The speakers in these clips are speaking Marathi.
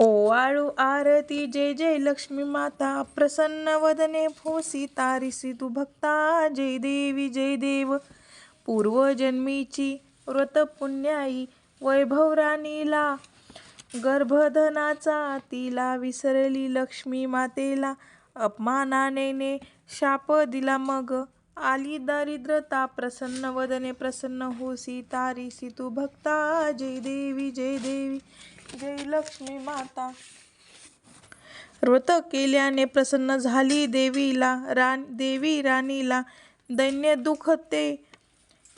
ओवाळू आरती जय जय लक्ष्मी माता प्रसन्न वदने भोसी तारिसी तू भक्ता जय देवी जय देव. पूर्वजन्मीची व्रत पुण्याई वैभव राणीला गर्भधनाचा तिला विसरली लक्ष्मी मातेला अपमानाने शाप दिला मग. आली दारिद्रता प्रसन्न वदने प्रसन्न होसी तारिसी तू भक्ता जय देवी जय देवी जय लक्ष्मी माता. व्रत केल्याने प्रसन्न झाली देवीला रान देवी राणीला. दैन्य दुःख ते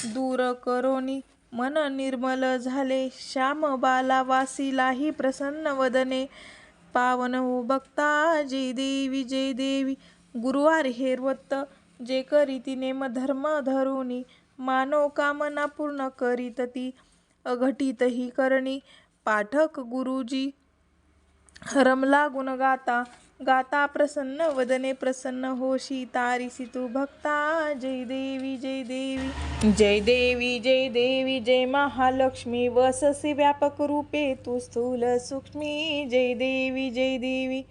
दूर करोनी. मन निर्मल झाले. श्याम बाला वासीलाही प्रसन्न वदने. पावन हो भक्ता जय देवी जय देवी. गुरुवार हे व्रत जे करीती नेम धर्म धरुनी मानव कामना पूर्ण करीत ती अघटित ही करणी. पाठक गुरुजी रमला गुण गाता गाता प्रसन्न वदने प्रसन्न होशी तारिसी तू भक्ता. जय देवी जय देवी जय देवी जय देवी जय महालक्ष्मी. वससी व्यापक रूपे तू स्थूल सूक्ष्मी. जय देवी जय देवी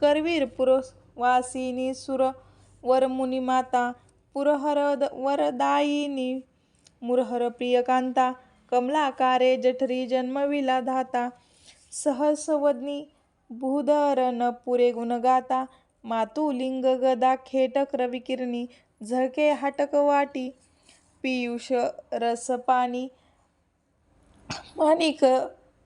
करवीर पुरवासिनी सुर वरमुनी पुरहरद पुरहर वरदायिनी मुरहर प्रियकांता कमलाकारे जठरी जन्मविला धाता सहसवदनी भूधरन पुरे गुणगाता मातुलिंग गदा खेटक रविकिरणी झळके हाटक वाटी पियुष रस पाणी माणिक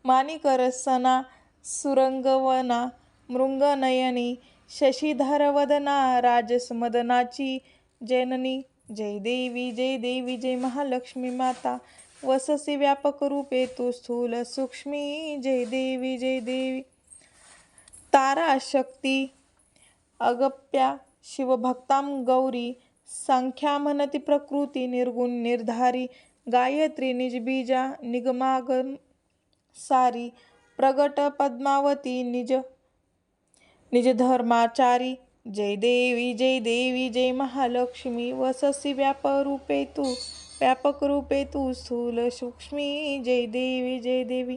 माणिक रसना सुरंगवना मृंगनयनी शशीधरवदना राजस्मदनाची राजसमदनाची जननी जय देवी जय देवी जय महालक्ष्मी माता वससी व्यापक रूपे तू स्थूल सूक्ष्मी जय देवी जय देवी. तारा शक्ती अगप्या शिवभक्तां गौरी संख्या म्हणती प्रकृती निर्गुण निर्धारी गायत्री निजबीजा निगमागम सारी प्रगट पद्मावती निज निजधर्माचारी जय देवी जय देवी जय महालक्ष्मी वससी व्यापरूपे तू व्यापक रूपे तू स्थूल सूक्ष्मी जय देवी जय देवी।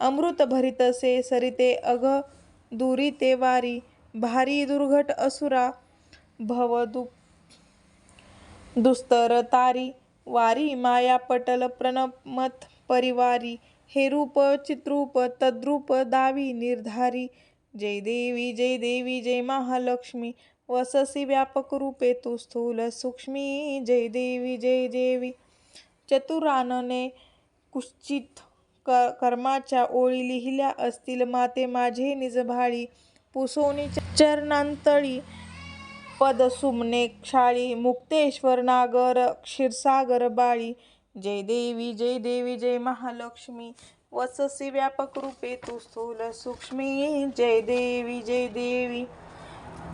अमृत भरितसे सरिते अघ दुरी ते वारी भारी दुर्घट असुरा भव दु दुस्तर तारी वारी माया पटल प्रणमत परिवारी हे रूप चित्रूप तद्रूप दावी निर्धारी जय देवी जय देवी जय महालक्ष्मी. वससी व्यापक रूपे तू स्थूल सूक्ष्मी. जय देवी जय देवी. चतुरानने कुश्चित क कर्माच्या ओळी लिहिल्या असतील माते माझे निजभाळी पुसोनी चरणांतळी पदसुमने क्षाळी. मुक्तेश्वर नागर क्षीरसागर बाळी. जय देवी जय देवी जय महालक्ष्मी. वससी व्यापक रूपे तू स्थूल सूक्ष्मी जय देवी जय देवी।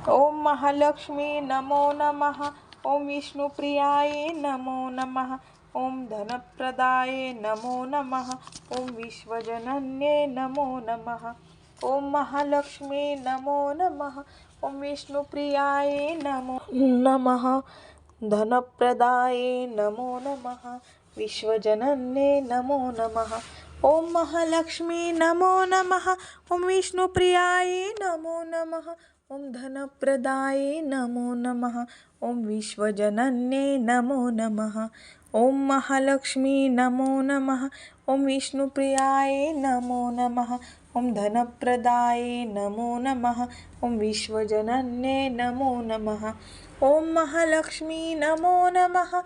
ओम महालक्ष्मी नमो नमः। ओम विष्णुप्रियाय नमो नमः। ओम धनप्रदाय नमो नमः। ओम विश्वजनन्ये नमो नमः। ओम महालक्ष्मी नमो नमः। ओम विष्णुप्रियाय नमो नमः। धनप्रदाय नमो नमः। विश्वजनन्ये नमो नमः। ओम महालक्ष्मी नमो नमः। ओम विष्णुप्रियाय नमो नमः। ओम धनप्रदाय नमो नमः। ओम विश्वजनन्ये नमो नमः। ओम महालक्ष्मी नमो नमः। ओम विष्णुप्रियाय नमो नमः। ओम धनप्रदाय नमो नमः। ओम विश्वजनन्ये नमो नमः। ओम महालक्ष्मी नमो नमः।